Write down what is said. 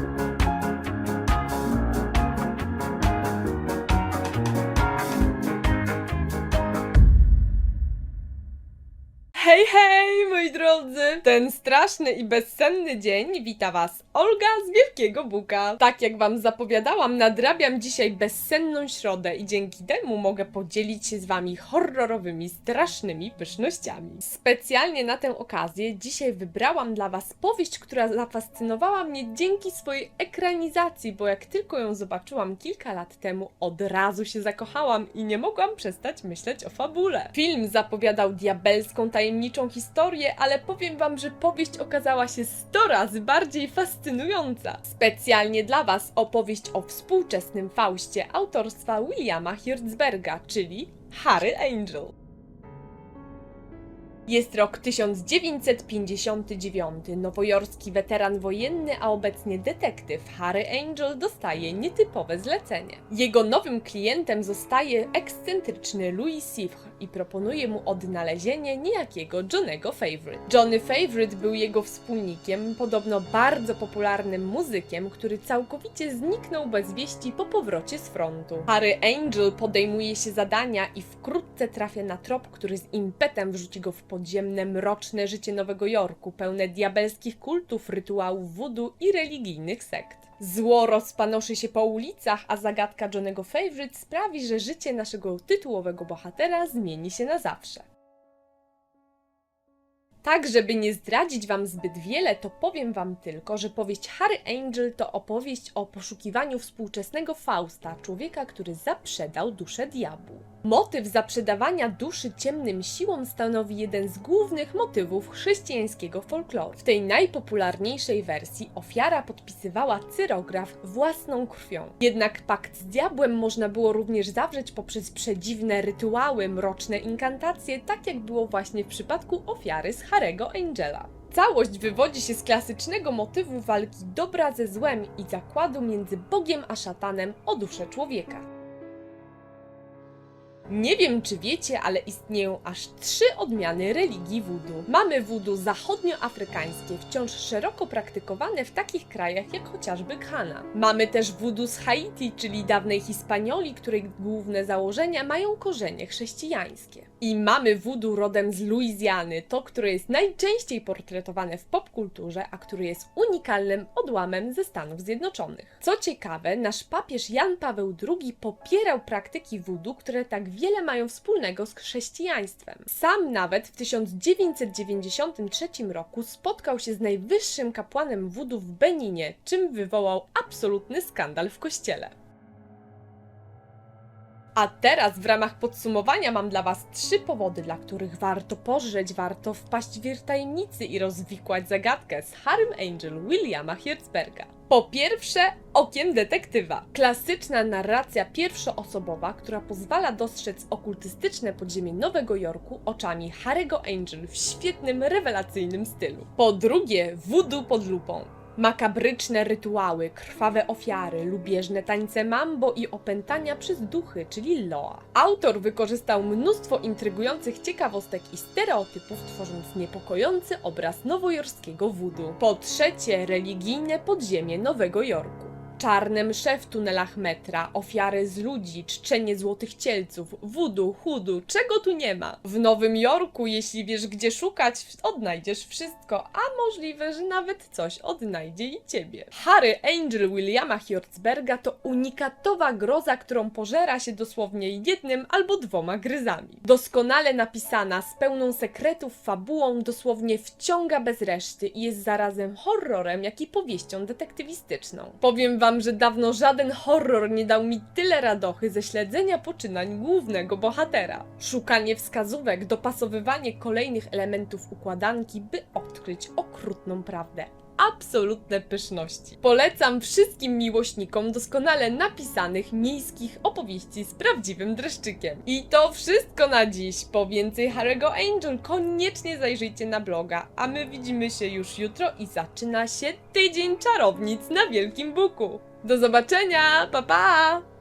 you Hej, hej, moi drodzy! Ten straszny i bezsenny dzień wita Was Olga z Wielkiego Buka. Tak jak Wam zapowiadałam, nadrabiam dzisiaj bezsenną środę i dzięki temu mogę podzielić się z Wami horrorowymi, strasznymi pysznościami. Specjalnie na tę okazję dzisiaj wybrałam dla Was powieść, która zafascynowała mnie dzięki swojej ekranizacji, bo jak tylko ją zobaczyłam kilka lat temu, od razu się zakochałam i nie mogłam przestać myśleć o fabule. Film zapowiadał diabelską, tajemniczą historię, ale powiem Wam, że powieść okazała się 100 razy bardziej fascynująca. Specjalnie dla Was opowieść o współczesnym Faustie autorstwa Williama Hirtzberga, czyli Harry Angel. Jest rok 1959. Nowojorski weteran wojenny, a obecnie detektyw Harry Angel dostaje nietypowe zlecenie. Jego nowym klientem zostaje ekscentryczny Louis Sivre i proponuje mu odnalezienie niejakiego Johnego Favorite. Johnny Favorite był jego wspólnikiem, podobno bardzo popularnym muzykiem, który całkowicie zniknął bez wieści po powrocie z frontu. Harry Angel podejmuje się zadania i wkrótce trafia na trop, który z impetem wrzuci go w podziemne, mroczne życie Nowego Jorku, pełne diabelskich kultów, rytuałów voodoo i religijnych sekt. Zło rozpanoszy się po ulicach, a zagadka Johnego Favorite sprawi, że życie naszego tytułowego bohatera zmieni się na zawsze. Tak, żeby nie zdradzić Wam zbyt wiele, to powiem Wam tylko, że powieść Harry Angel to opowieść o poszukiwaniu współczesnego Fausta, człowieka, który zaprzedał duszę diabłu. Motyw zaprzedawania duszy ciemnym siłom stanowi jeden z głównych motywów chrześcijańskiego folkloru. W tej najpopularniejszej wersji ofiara podpisywała cyrograf własną krwią. Jednak pakt z diabłem można było również zawrzeć poprzez przedziwne rytuały, mroczne inkantacje, tak jak było właśnie w przypadku ofiary z Harego Angela. Całość wywodzi się z klasycznego motywu walki dobra ze złem i zakładu między Bogiem a szatanem o duszę człowieka. Nie wiem, czy wiecie, ale istnieją aż trzy odmiany religii voodoo. Mamy voodoo zachodnioafrykańskie, wciąż szeroko praktykowane w takich krajach jak chociażby Ghana. Mamy też voodoo z Haiti, czyli dawnej Hispanioli, której główne założenia mają korzenie chrześcijańskie. I mamy voodoo rodem z Luizjany, to, które jest najczęściej portretowane w popkulturze, a które jest unikalnym odłamem ze Stanów Zjednoczonych. Co ciekawe, nasz papież Jan Paweł II popierał praktyki voodoo, które tak wiele mają wspólnego z chrześcijaństwem. Sam nawet w 1993 roku spotkał się z najwyższym kapłanem voodoo w Beninie, czym wywołał absolutny skandal w kościele. A teraz w ramach podsumowania mam dla Was trzy powody, dla których warto pożreć, warto wpaść w tajemnicy i rozwikłać zagadkę z Harrym Angel Williama Hirtzberga. Po pierwsze, okiem detektywa. Klasyczna narracja pierwszoosobowa, która pozwala dostrzec okultystyczne podziemie Nowego Jorku oczami Harry'ego Angel w świetnym, rewelacyjnym stylu. Po drugie, voodoo pod lupą. Makabryczne rytuały, krwawe ofiary, lubieżne tańce mambo i opętania przez duchy, czyli Loa. Autor wykorzystał mnóstwo intrygujących ciekawostek i stereotypów, tworząc niepokojący obraz nowojorskiego voodoo. Po trzecie, religijne podziemie Nowego Jorku. Czarne msze w tunelach metra, ofiary z ludzi, czczenie złotych cielców, wudu, chudu, czego tu nie ma. W Nowym Jorku, jeśli wiesz gdzie szukać, odnajdziesz wszystko, a możliwe, że nawet coś odnajdzie i ciebie. Harry Angel Williama Hirtzberga to unikatowa groza, którą pożera się dosłownie jednym albo dwoma gryzami. Doskonale napisana, z pełną sekretów fabułą, dosłownie wciąga bez reszty i jest zarazem horrorem, jak i powieścią detektywistyczną. Powiem wam, że dawno żaden horror nie dał mi tyle radochy ze śledzenia poczynań głównego bohatera. Szukanie wskazówek, dopasowywanie kolejnych elementów układanki, by odkryć okrutną prawdę absolutne pyszności. Polecam wszystkim miłośnikom doskonale napisanych miejskich opowieści z prawdziwym dreszczykiem. I to wszystko na dziś. Po więcej Harry'ego Angel koniecznie zajrzyjcie na bloga, a my widzimy się już jutro i zaczyna się tydzień czarownic na Wielkim Buku. Do zobaczenia, pa pa!